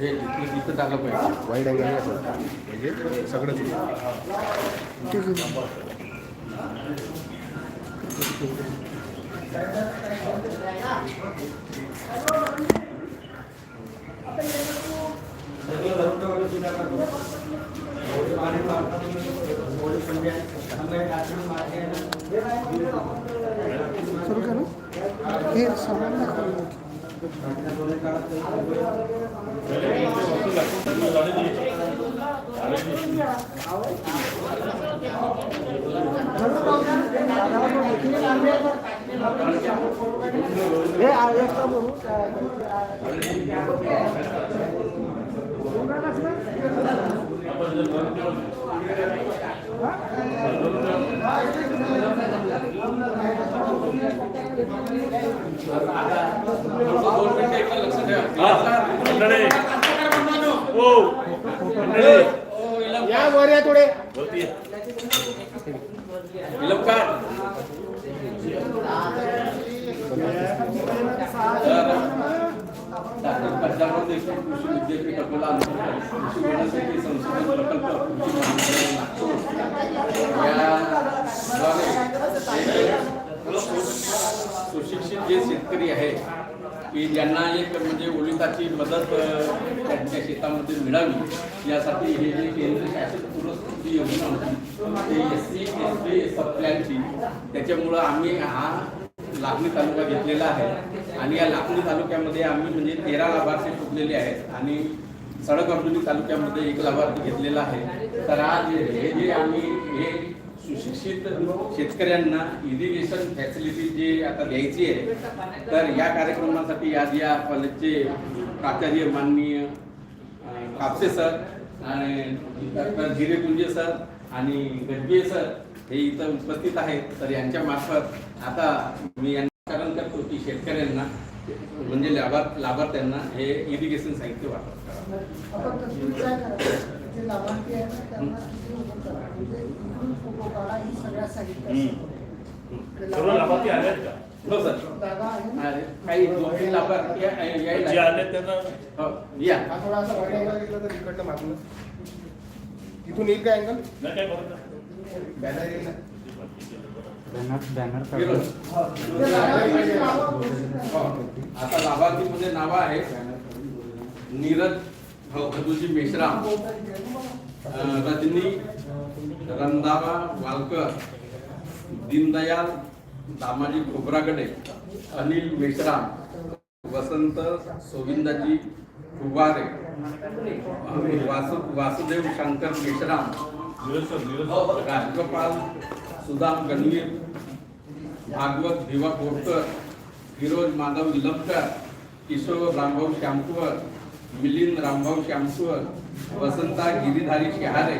हे इथं इथं झालं पाहिजे. वाईट अँगल असं म्हणजे सगळंच. सुरू करू. हे सामान दाखवलं हे एक काम करू दोन मिनिटं एकदा लक्ष ठेवा मंडळी हो मंडळी या वर या थोडे होती विलंबकार पंजाबराव देशमुख कृषी विद्यापीठ अकोला अंतर्गत कृषी वनस्पती संशोधन प्रकल्प कृषी महाविद्यालय याद्वारे सुशिक्षित जे शेतकरी आहे की ज्यांना एक म्हणजे ओलिताची मदत त्यांच्या शेतामध्ये मिळावी यासाठी हे जे केंद्र शासित पुरस्कृती योजना होती ते एस सी एस टी सबप्लॅनची त्याच्यामुळं आम्ही हा लाखणी तालुका घेतलेला आहे. आणि या लाखणी तालुक्यामध्ये आम्ही म्हणजे तेरा लाभार्थी शोधलेले आहेत आणि सडक अर्जुनी तालुक्यामध्ये एक लाभार्थी घेतलेला आहे. तर आज हे जे आम्ही हे सुशिक्षित शेतकऱ्यांना इरिगेशन फॅसिलिटी जे आता द्यायची आहे तर या कार्यक्रमासाठी आज या कॉलेजचे प्राचार्य माननीय कापसे सर आणि डॉक्टर धीरेकुंजे सर आणि गजबे सर हे इथं उपस्थित आहेत. तर यांच्या मार्फत आता मी यांना कारण करतो की शेतकऱ्यांना म्हणजे लाभार्थ लाभार्थ्यांना हे इरिगेशन साहित्य करा. म्हणजे ही हो सर. काही लाभार्थी या- जे यायला आले त्यांना हो, या. हा थोडा अँगल मागून इथून येईल अँगल काय बरं बॅनर येईल ना. करा. हो. आता लाभार्थीमध्ये नावं आहेत नीरज भदुजी मेश्राम रजनी रंधावा वालकर दीनदयाल दामाजी खोब्रागडे अनिल मेश्राम वसंत सोविंदाजी फुवारे वासुदेव शंकर मेश्राम. राजगोपाल सुदाम गणवीर भागवत भिवा बोरकर फिरोज माधव निलमकर किशोर रामभाऊ श्यामकुवर मिलिंद रामभाऊ श्यामकुवर वसंता गिरीधारी शहारे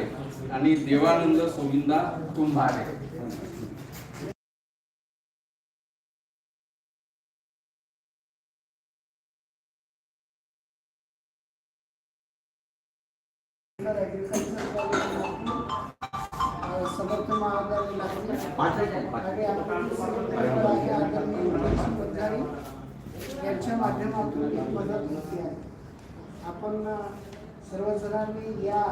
आणि देवानंद सोविंदा कुंभारे Gracias. यांच्या माध्यमातून ही मदत घेतली आहे आपण सर्वजणांनी या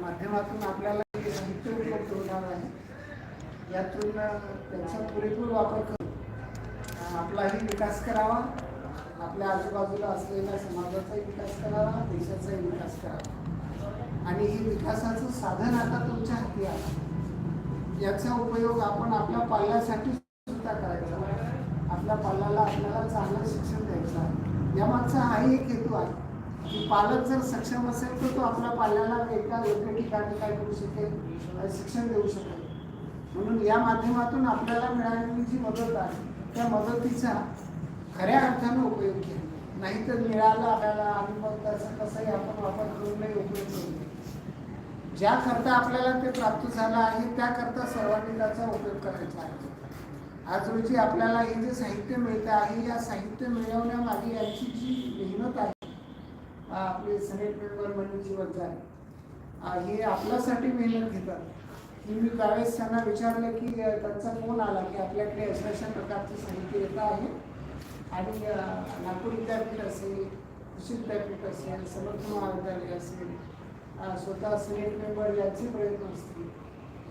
माध्यमातून आपल्याला साहित्य उपलब्ध होणार आहे यातून त्यांचा पुरेपूर वापर करून आपलाही विकास करावा. आपल्या आजूबाजूला असलेल्या समाजाचाही विकास करावा. देशाचाही विकास करावा. आणि हे विकासाचं साधन आता तुमच्या हाती आहे याचा उपयोग आपण आपल्या पाल्यासाठी सुद्धा करायचा. आपल्या पाल्याला आपल्याला चांगलं शिक्षण द्यायचं. आहे यामागचा हाही एक हेतू आहे. की पालक जर सक्षम असेल तर तो आपल्या पाल्याला एका योग्य ठिकाणी काय करू शकेल? शिक्षण देऊ शकेल. म्हणून या माध्यमातून आपल्याला मिळालेली जी मदत आहे त्या मदतीचा खऱ्या अर्थानं उपयोग केला. नाहीतर मिळालं आपल्याला आणि मग त्याचा कसंही आपण वापर करून नाही उपयोग करू ज्याकरता ज्या करता आपल्याला ते प्राप्त झालं आहे त्याकरता सर्वांनी त्याचा उपयोग करायचा आहे. आज रोजी आपल्याला हे जे साहित्य मिळतं आहे या साहित्य मिळवण्यामागे यांची जी मेहनत आहे आपले सिनेट मेंबर म्हणून वंजारी अं, हे आपल्यासाठी मेहनत घेतात. की मी त्यावेळेस त्यांना विचारलं की त्यांचा फोन आला की आपल्याकडे अशा अशा प्रकारचं साहित्य येत आहे. आणि नागपूर विद्यापीठ असेल कृषी विद्यापीठ असेल समर्थ महाविद्यालय असेल स्वतः सिनेट मेंबर यांचे प्रयत्न असतील.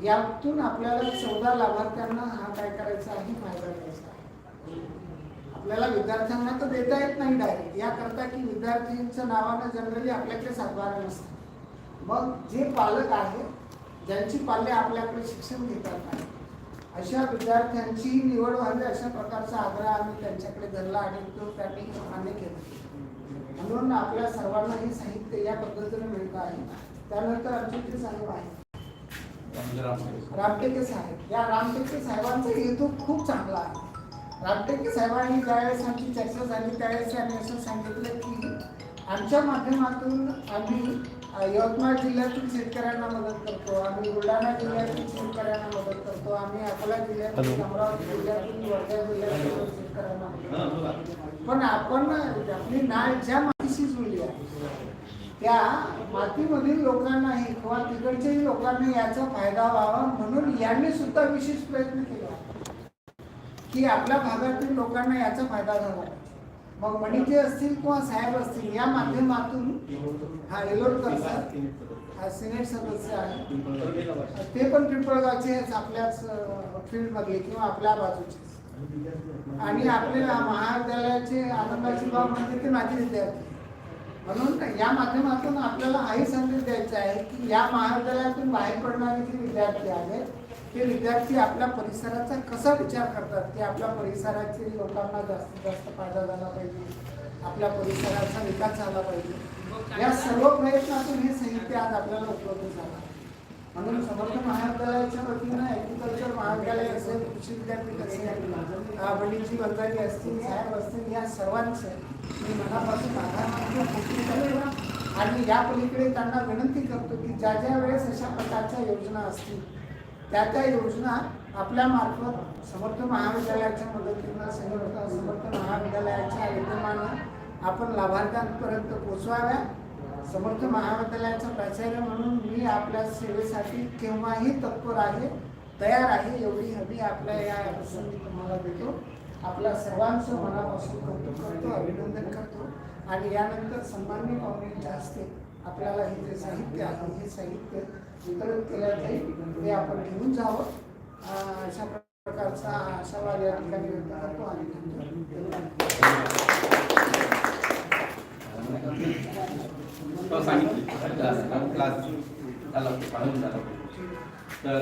यातून आपल्याला चौदा लाभार्थ्यांना हा काय करायचा आहे फायदा घ्यायचा आहे. आपल्याला विद्यार्थ्यांना तर देता येत नाही डायरेक्ट याकरता की विद्यार्थ्यांच्या नावानं जनरली आपल्याकडे सातबारा नसतात. मग जे पालक आहेत ज्यांची पाल्य आपल्याकडे शिक्षण घेतात नाही अशा विद्यार्थ्यांची निवड व्हावी अशा प्रकारचा आग्रह आम्ही त्यांच्याकडे धरला आणि तो त्यांनी मान्य केला. म्हणून आपल्या सर्वांना हे साहित्य या पद्धतीने मिळतं आहे. त्यानंतर आमचे इथे साहेब आहे रामटेके. साहेब. या रामटेके साहेबांचा हेतू खूप चांगला आहे. रामटेके साहेबांनी ज्यावेळेस आमची चर्चा झाली त्यावेळेस त्यांनी असं सांगितलं की आमच्या माध्यमातून आम्ही यवतमाळ जिल्ह्यातील शेतकऱ्यांना मदत करतो. आम्ही बुलढाणा जिल्ह्यातील शेतकऱ्यांना मदत करतो. आम्ही अकोला जिल्ह्यातील अमरावती जिल्ह्यातील वर्धा जिल्ह्यातील पण आपण आपली नाळ ज्या मातीशी जुळली आहे त्या मातीमधील लोकांनाही किंवा तिकडच्याही लोकांना याचा फायदा व्हावा म्हणून यांनी सुद्धा विशेष प्रयत्न केला. की आपल्या भागातील लोकांना याचा फायदा झाला मग मणिके असतील किंवा साहेब असतील या माध्यमातून हा एलोडकर सर हा सिनेट सदस्य आहे. ते पण पिंपळगावचे आपल्याच फील्ड मधले किंवा आपल्या बाजूचे आणि आपल्याला महाविद्यालयाचे आनंदाची बाब म्हणजे ते माझे विद्यार्थी. म्हणून या माध्यमातून आपल्याला हाही संदेश द्यायचा आहे की या महाविद्यालयातून बाहेर पडणारे जे विद्यार्थी आहेत ते विद्यार्थी आपल्या परिसराचा कसा विचार करतात? की आपल्या परिसराचे लोकांना जास्तीत जास्त फायदा झाला पाहिजे. आपल्या परिसराचा विकास झाला पाहिजे. या सर्व प्रयत्नातून हे साहित्य आज आपल्याला उपलब्ध झालं आहे. म्हणून समर्थ महाविद्यालयाच्या वतीनं ॲग्रिकल्चर महाविद्यालय असेल कृषी विद्यापीठ असेल अ, वडीलजी असतील साहेब असतील या सर्वांचं मी मनापासून आधार मानतो आणि या पलीकडे त्यांना विनंती करतो की ज्या ज्या वेळेस अशा प्रकारच्या योजना असतील त्या त्या योजना आपल्या मार्फत समर्थ महाविद्यालयाच्या मदतीनं समर्थ समर्थ महाविद्यालयाच्या विद्यमानं आपण लाभार्थ्यांपर्यंत पोचवाव्या समर्थ महाविद्यालयाचा प्राचार्य म्हणून मी आपल्या सेवेसाठी केव्हाही तत्पर आहे तयार आहे एवढी हवी आपल्या या प्रसंगी तुम्हाला देतो. आपल्या सर्वांचं मनापासून कौतुक करतो अभिनंदन करतो. आणि यानंतर सन्मान्य पाहुण्यांच्या हस्ते आपल्याला हे जे साहित्य आहे हे साहित्य वितरण केलं जाईल ते आपण घेऊन जावं. अशा प्रकारचा आशावाद या ठिकाणी व्यक्त करतो आणि धन्यवाद. तो सांगितली क्लास क्लास झाला पाहून झाला तर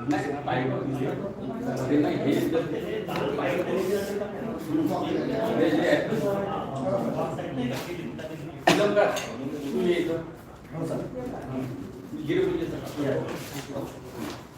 नाही पाहिजे ते नाही हे जर- हे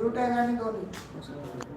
असतो सुद्धा. सर